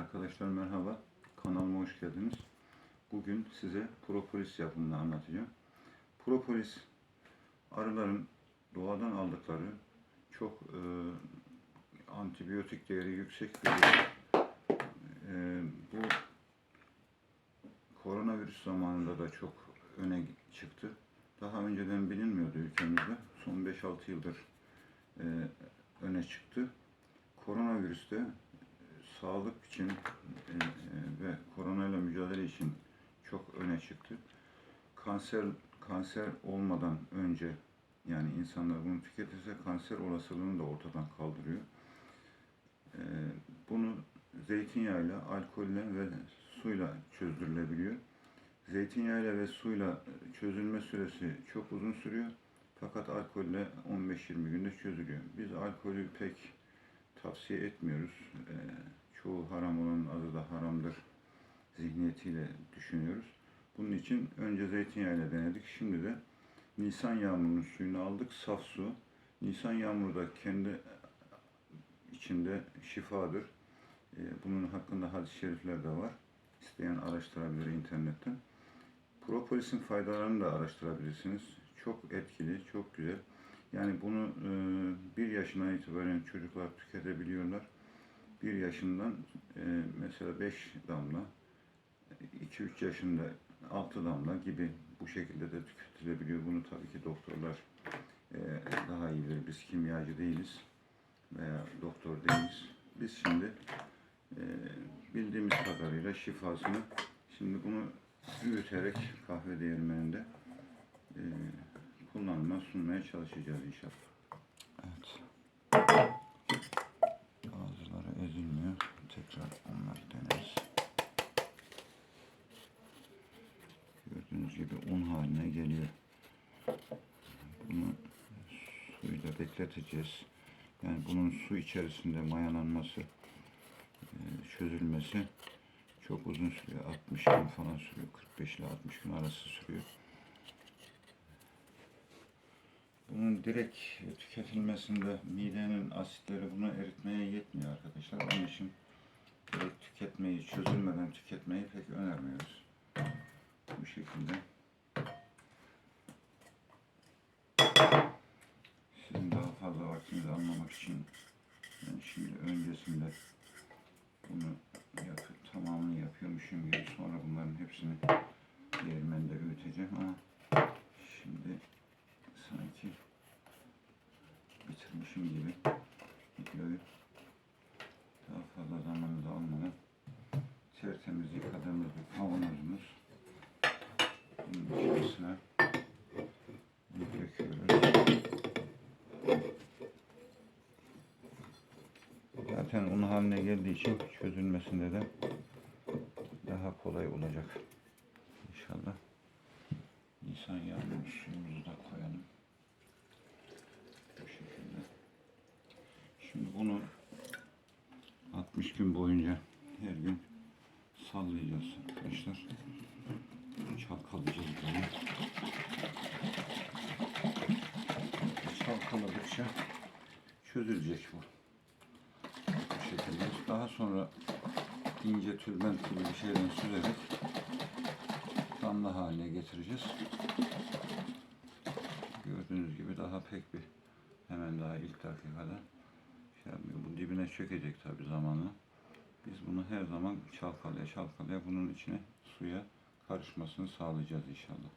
Arkadaşlar merhaba. Kanalıma hoş geldiniz. Bugün size propolis yapımını anlatacağım. Propolis arıların doğadan aldıkları çok e, antibiyotik değeri yüksek bir e, bu koronavirüs zamanında da çok öne çıktı. Daha önceden bilinmiyordu ülkemizde. Son 5-6 yıldır e, öne çıktı. Koronavirüste sağlık için e, e, ve koronayla mücadele için çok öne çıktı. Kanser kanser olmadan önce yani insanlar bunu tüketirse kanser olasılığını da ortadan kaldırıyor. E, bunu zeytinyağıyla, alkolle ve suyla çözdürülebiliyor. Zeytinyağıyla ve suyla çözülme süresi çok uzun sürüyor. Fakat alkolle 15-20 günde çözülüyor. Biz alkolü pek tavsiye etmiyoruz. Ee, çoğu haram olan adı da haramdır zihniyetiyle düşünüyoruz. Bunun için önce zeytinyağıyla denedik. Şimdi de Nisan yağmurunun suyunu aldık. Saf su. Nisan yağmuru da kendi içinde şifadır. Ee, bunun hakkında hadis-i şerifler de var. İsteyen araştırabilir internetten. Propolis'in faydalarını da araştırabilirsiniz. Çok etkili, çok güzel. Yani bunu e, bir yaşından itibaren çocuklar tüketebiliyorlar. Bir yaşından e, mesela 5 damla, 2-3 yaşında 6 damla gibi bu şekilde de tüketilebiliyor. Bunu tabii ki doktorlar e, daha iyi bilir. Biz kimyacı değiliz veya doktor değiliz. Biz şimdi e, bildiğimiz kadarıyla şifasını şimdi bunu büyüterek kahve değirmeninde e, kullanıma sunmaya çalışacağız inşallah. Evet. Bazıları ezilmiyor. Tekrar onları deneriz. Gördüğünüz gibi un haline geliyor. Bunu suyla bekleteceğiz. Yani bunun su içerisinde mayalanması, e, çözülmesi çok uzun sürüyor. 60 gün falan sürüyor. 45 ile 60 gün arası sürüyor. Bunun direkt tüketilmesinde midenin asitleri bunu eritmeye yetmiyor arkadaşlar. Onun için direkt tüketmeyi, çözülmeden tüketmeyi pek önermiyoruz. Bu şekilde. Tertemiz yıkadığımız bir kavanozumuz bunun içerisine döküyoruz. Zaten un haline geldiği için çözülmesinde de daha kolay olacak. İnşallah. Nisan yağmur suyumuzu da koyalım. Bu şekilde. Şimdi bunu 60 gün boyunca her gün sallayacağız arkadaşlar. Çalkalayacağız böyle. Çalkaladıkça çözülecek bu. Bu şekilde. Daha sonra ince tülbent gibi bir şeyden sürerek damla haline getireceğiz. Gördüğünüz gibi daha pek bir hemen daha ilk dakikada şey yapmıyor. Bu dibine çökecek tabi zamanla. Biz bunu her zaman çalkalaya çalkalaya bunun içine suya karışmasını sağlayacağız inşallah.